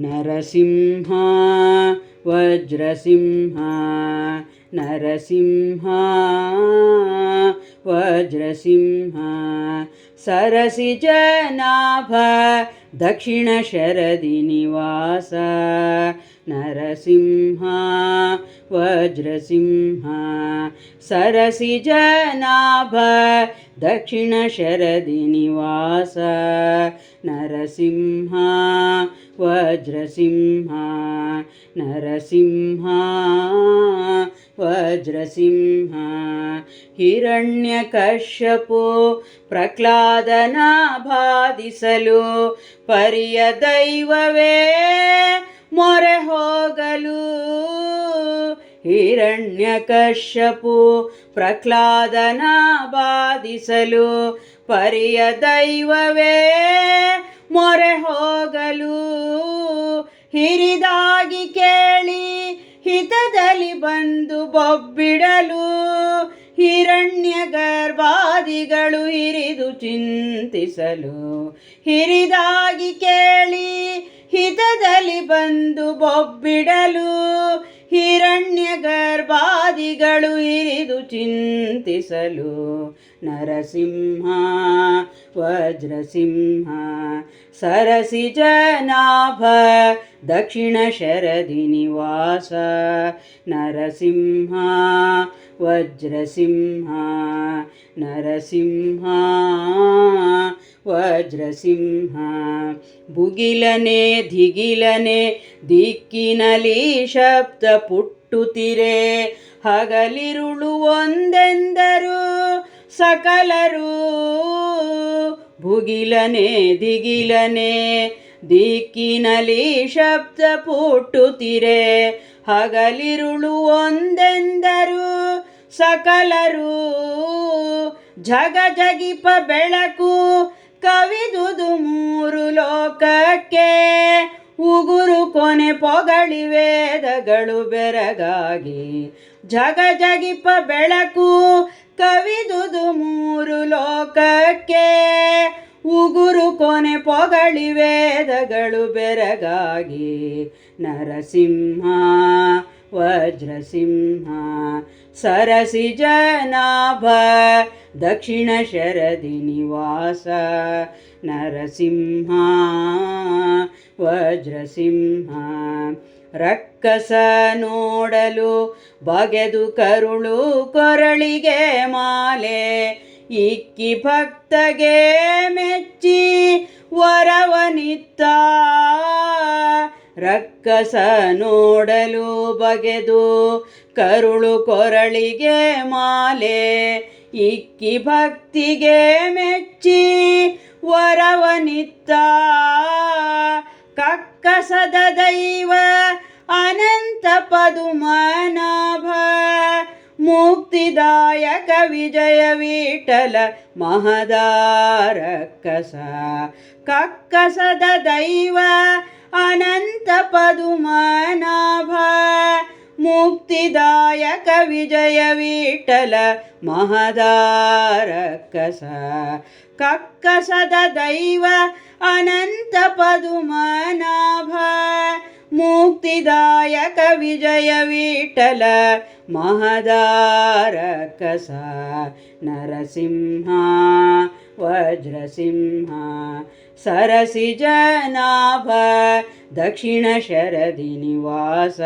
नरसिंहा वज्रसिंहा नरसिंहा वज्रसिंहा सरसिजनाभ दक्षिणशरदिनिवास नरसिंहा वज्रसिंहा सरसिजनाभ ದಕ್ಷಿಣ ಶರದಿ ನಿವಾಸ ನರಸಿಂಹ ವಜ್ರಸಿಂಹ ನರಸಿಂಹ ವಜ್ರಸಿಂಹ. ಹಿರಣ್ಯಕಶ್ಯಪು ಪ್ರಹ್ಲಾದನ ಬಾಧಿಸಲು ಪರಿಯ ದೈವವೇ ಮೊರೆ ಹೋಗಲು ಹಿರಣ್ಯಕಶ್ಯಪು ಪ್ರಹ್ಲಾದನ ಬಾಧಿಸಲು ಪರಿಯ ದೈವವೇ ಮೊರೆ ಹೋಗಲು ಹಿರಿದಾಗಿ ಕೇಳಿ ಹಿತದಲ್ಲಿ ಬಂದು ಬೊಬ್ಬಿಡಲು ಹಿರಣ್ಯ ಗರ್ಭಾದಿಗಳು ಹಿರಿದು ಚಿಂತಿಸಲು ಹಿರಿದಾಗಿ ಕೇಳಿ ಹಿತದಲ್ಲಿ ಬಂದು ಬೊಬ್ಬಿಡಲು ಗರ್ಭಾದಿಗಳು ಇರಿದು ಚಿಂತಿಸಲು. ನರಸಿಂಹ, ವಜ್ರಸಿಂಹ, ಸರಸಿ ಜನಾಭ, ದಕ್ಷಿಣ ಶರದಿ ನಿವಾಸ. ನರಸಿಂಹ, ವಜ್ರಸಿಂಹ ನರಸಿಂಹ, ವಜ್ರಸಿಂಹ. ಭುಗಿಲನೆ, ಧಿಗಿಲನೆ ದಿಕ್ಕಿನಲಿ ಶಬ್ದ ಪುಟ್ಟುತ್ತಿರೆ. ಹಗಲಿರುಳು ಒಂದೆಂದರು ಸಕಲರು. ಭುಗಿಲನೆ ದಿಗಿಲನೆ ದಿಕ್ಕಿನಲ್ಲಿ ಶಬ್ದ ಪುಟ್ಟುತ್ತಿರೆ. ಹಗಲಿರುಳು ಒಂದೆಂದರು ಸಕಲರು. ಜಗ ಜಗಿಪ ಬೆಳಕು ಕವಿದುದು ಮೂರು ಲೋಕಕ್ಕೆ. ಕೊನೆ ಪೊಗಳಿ ವೇದಗಳು ಬೆರಗಾಗಿ ಜಗ ಜಗಿಪ ಬೆಳಕು ಕವಿದುದು ಮೂರು ಲೋಕಕ್ಕೆ. ಉಗುರು ಕೊನೆ ಪೊಗಳಿ ವೇದಗಳು ಬೆರಗಾಗಿ ನರಸಿಂಹ, ವಜ್ರಸಿಂಹ, ಸರಸಿ ಜನಾಭ, ದಕ್ಷಿಣ ಶರದಿ ನಿವಾಸ, ನರಸಿಂಹ. ವಜ್ರಸಿಂಹ, ರಕ್ಕಸ ನೋಡಲು ಬಗೆದು ಕರುಳು ಕೊರಳಿಗೆ ಮಾಲೆ, ಇಕ್ಕಿ ಭಕ್ತಗೆ ಮೆಚ್ಚಿ ವರವನಿತ್ತ ರಕ್ಕಸ ನೋಡಲು ಬಗೆದು ಕರುಳು ಕೊರಳಿಗೆ ಮಾಲೆ, ಇಕ್ಕಿ ಭಕ್ತಿಗೆ ಮೆಚ್ಚಿ ವರವನಿತ್ತ ಕಕ್ಕಸದ ದೈವ ಅನಂತ ಪದುಮನಾಭ. ಮುಕ್ತಿದಾಯಕ ವಿಜಯ ವಿಠಲ ಮಹದಾರಕ್ಕಸ ಕಕ್ಕಸದ ದೈವ ಅನಂತ ಪದುಮನಾಭ. मुक्तिदायक विजयविटल महदारक सः कक्कसददैव अनन्तपदुमनाभा मुक्तिदायक विजयविटल महदारकस। नरसिंहा ವಿಠಲ ಮಹದಾರಕಸ ನರಸಿಂಹ ವಜ್ರಸಿಂಹ ಸರಸಿ ಜನಾಭ ದಕ್ಷಿಣ ಶರದಿ ನಿವಾಸ